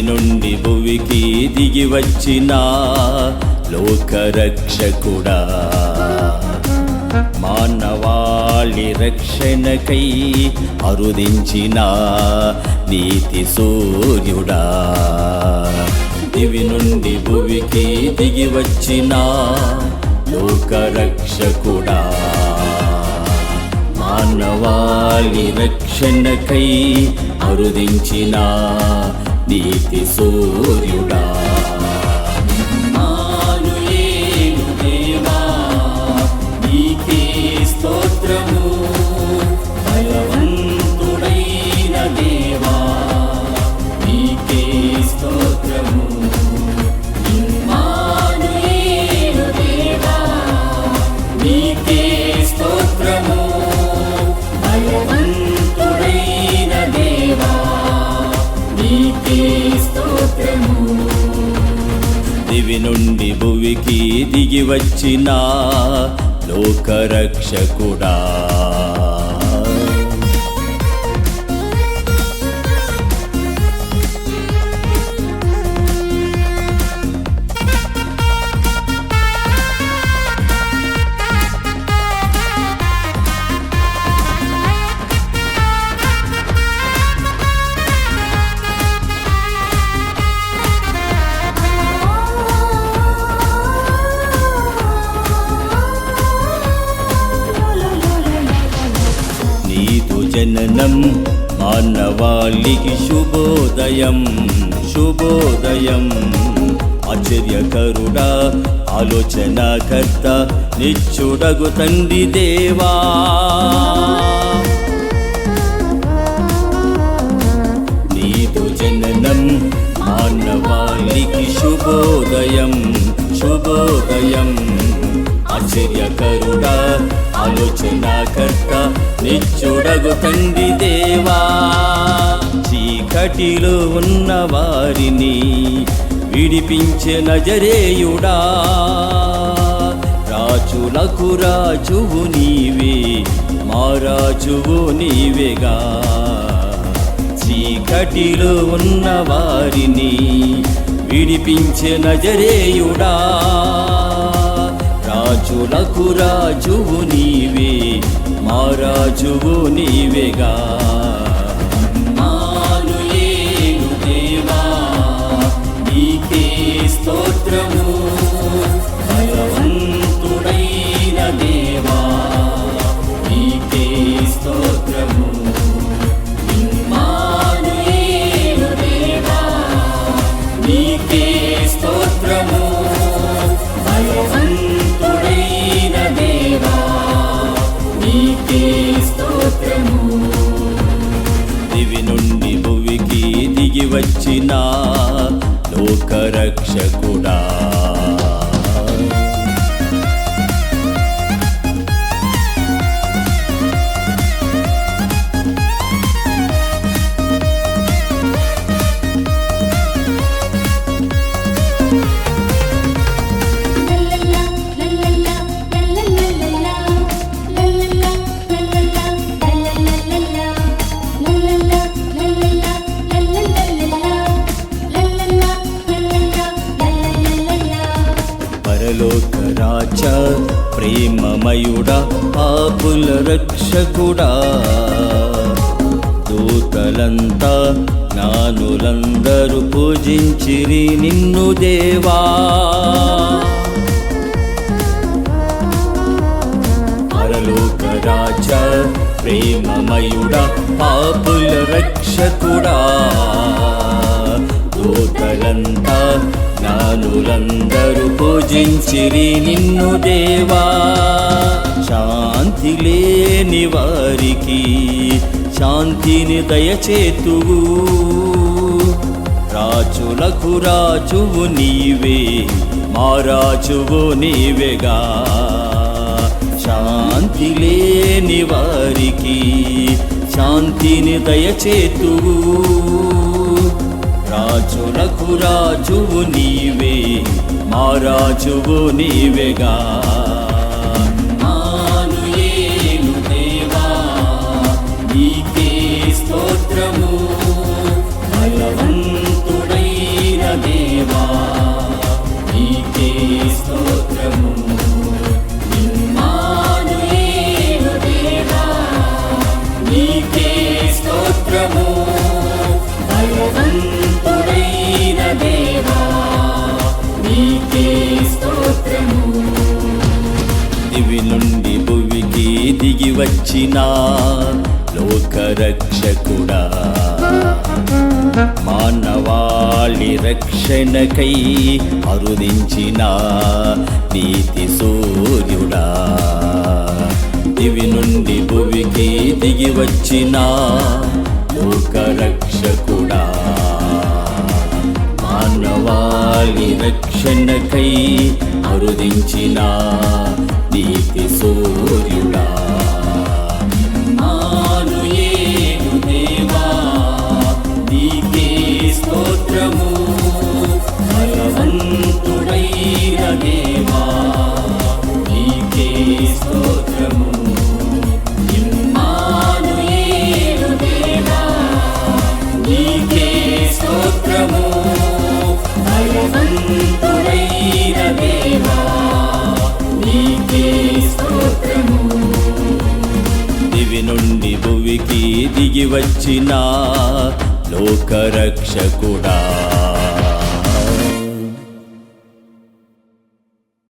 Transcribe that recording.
నుండి భువికి దిగి వచ్చిన లోకరక్షకుడా. మానవాళి రక్షణకై అరుదించిన నీతి సూర్యుడా. దివి నుండి భువికి దిగి వచ్చిన లోకరక్షకుడా. మానవాళి రక్షణకై అరుదించిన నీతి సూర్యుడా. స్తోత్రము. బలవంతుడైన దేవా నీకే స్తోత్రము. నీకే స్తోత్రము. దివి నుండి భువికి దిగి వచ్చిన లోకరక్షకుడా. జననం మానవాళికి శుభోదయం శుభోదయం ఆశ్చర్యకరుడా ఆలోచనకర్త నిచ్చుడగు తండ్రి దేవా నీదు జననం మానవాళికి శుభోదయం శుభోదయం ఆశ్చర్యకరుడా ఆలోచనకర్త నిచ్చుడగు తండ్రి దేవా. చీకటిలో ఉన్న వారిని విడిపించే నజరేయుడా. రాజులకు రాజువు నీవే మా రాజువు నీవేగా. చీకటిలో ఉన్న వారిని విడిపించే నజరేయుడా. రాజులకు రాజువు నీవే మా రాజువు నీవేగా. దివి నుండి భువికి దిగి వచ్చిన లోకరక్షకుడా. పరలోక ప్రేమమయుడా ఆకుల రక్షకుడా. దూతలంతా నానులందరూ పూజించిరి నిన్ను దేవా. పరలోక ప్రేమమయుడా పాపుల రక్షకుడా. దూతలంతా జ్ఞానులందరూ పూజించిరి నిన్ను దేవా. శాంతి లేని వారికి శాంతిని దయచేతువు. రాజులకు రాజువు నీవే మా రాజువు నీవేగా. శాంతి లేని వారికి శాంతిని దయచేతువు. రాజులకు రాజువు నీవే మా రాజువు నీవేగా. మానుయేలు దేవా స్తోత్రము. స్తోత్రము. దివి నుండి భువికి దిగి వచ్చిన లోకరక్షకుడా. మానవాళి రక్షణకై అరుదించిన నీతి సూర్యుడా. దివి నుండి భువికి దిగి వచ్చిన లోకరక్షకుడా. మానవాళి రక్షణకై అరుదించిన నీతి సూర్యుడా. తిరిగి వచ్చినా వచ్చిన లోకరక్షకుడా.